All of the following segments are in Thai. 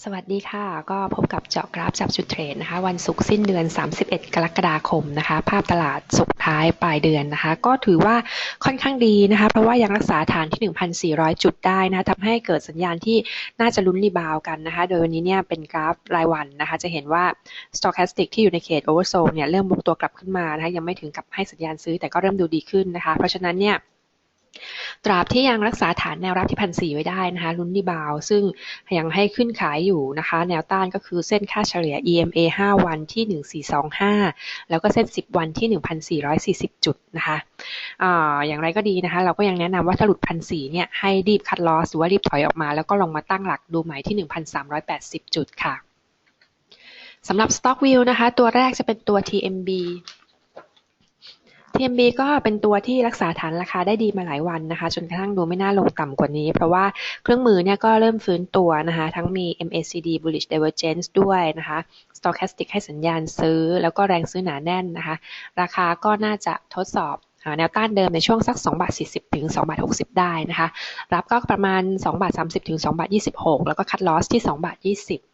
สวัสดีค่ะ ก็พบกับเจาะกราฟจับจุดเทรดนะคะ วันศุกร์สิ้นเดือน 31 กรกฎาคมนะคะ ภาพตลาดสุดท้ายปลายเดือนนะคะ ก็ถือว่าค่อนข้างดีนะคะ เพราะว่ายังรักษาฐานที่ 1,400 จุดได้นะะทำให้เกิดสัญญาณที่น่าจะลุ้นรีบาวกันนะคะ โดยวันนี้เนี่ยเป็นกราฟรายวันนะคะ จะเห็นว่า stochastic ที่อยู่ในเขต oversold เนี่ยเริ่มบุกตัวกลับขึ้นมานะคะยังไม่ถึงกับให้สัญญาณซื้อแต่ก็เริ่มดูดีขึ้นนะคะ เพราะฉะนั้นเนี่ย ตราบที่ยังรักษาฐานแนวรับที่พันสี่ไว้ได้นะคะลุ้นดีบาว ซึ่งยังให้ขึ้นขายอยู่นะคะ แนวต้านก็คือเส้นค่าเฉลี่ย EMA 5 วันที่ 1425 แล้วก็เส้น 10 วันที่ 1440 จุดนะคะออย่างไรก็ดีนะคะ เราก็ยังแนะนำว่าถ้าหลุดพันสี่เนี่ยให้รีบคัดลอสหรือว่ารีบถอยออกมา แล้วก็ลงมาตั้งหลักดูใหม่ที่ 1,380 จุดค่ะสำหรับ Stock View นะคะ ตัวแรกจะเป็นตัว TMB TMB ก็เป็นตัวที่รักษาฐานราคาได้ดีมาหลายวันนะคะ จนกระทั่งดูไม่น่าลงต่ำกว่านี้ เพราะว่าเครื่องมือเนี่ยก็เริ่มฟื้นตัวนะคะ ทั้งมี MACD bullish divergence ด้วยนะคะ stochastic ให้สัญญาณซื้อ แล้วก็แรงซื้อหนาแน่นนะคะ ราคาก็น่าจะทดสอบแนวต้านเดิมในช่วงสัก2บาท40 ถึง2บาท60 ได้นะคะ รับก็ประมาณ2บาท30 ถึง2บาท26 แล้วก็คัดลอสที่2บาท20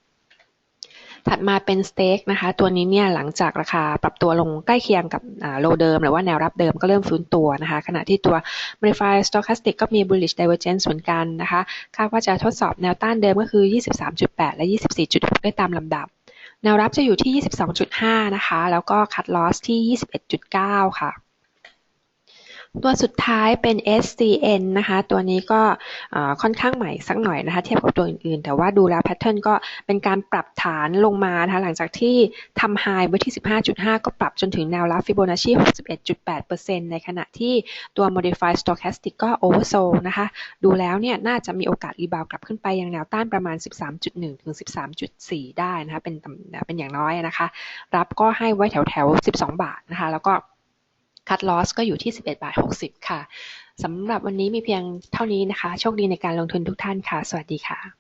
ถัดมาเป็นสเต็กนะคะ ตัวนี้เนี่ยหลังจากราคาปรับตัวลงใกล้เคียงกับโลเดิม หรือว่าแนวรับเดิมก็เริ่มฟื้นตัวนะคะ ขณะที่ตัว Modify Stochastic ก็มี bullish divergence เหมือนกันนะคะคาดว่าจะทดสอบแนวต้านเดิมก็คือ 23.8 และ 24.6 ได้ตามลำดับ แนวรับจะอยู่ที่ 22.5 นะคะ แล้วก็คัดลอสที่ 21.9 ค่ะ ตัวสุดท้ายเป็น SCN นะคะ ตัวนี้ก็ค่อนข้างใหม่สักหน่อยนะคะ เทียบกับตัวอื่นๆ แต่ว่าดูแล้วแพทเทิร์นก็เป็นการปรับฐานลงมานะคะหลังจากที่ทำไฮไว้ที่ 15.5 ก็ปรับจนถึงแนวรับฟิโบนัชชี61.8%ในขณะที่ตัว Modified Stochastic ก็ Oversold นะคะ ดูแล้วเนี่ยน่าจะมีโอกาสรีบาวกลับขึ้นไปยังแนวต้านประมาณ 13.1 ถึง 13.4 ได้นะคะ เป็นเป็นอย่างน้อยนะคะ รับก็ให้ไว้แถวแถว12 บาทนะคะ แล้วก็ คัดลอสก็อยู่ที่ 11บาท60 ค่ะสำหรับวันนี้มีเพียงเท่านี้นะคะ โชคดีในการลงทุนทุกท่านค่ะ สวัสดีค่ะ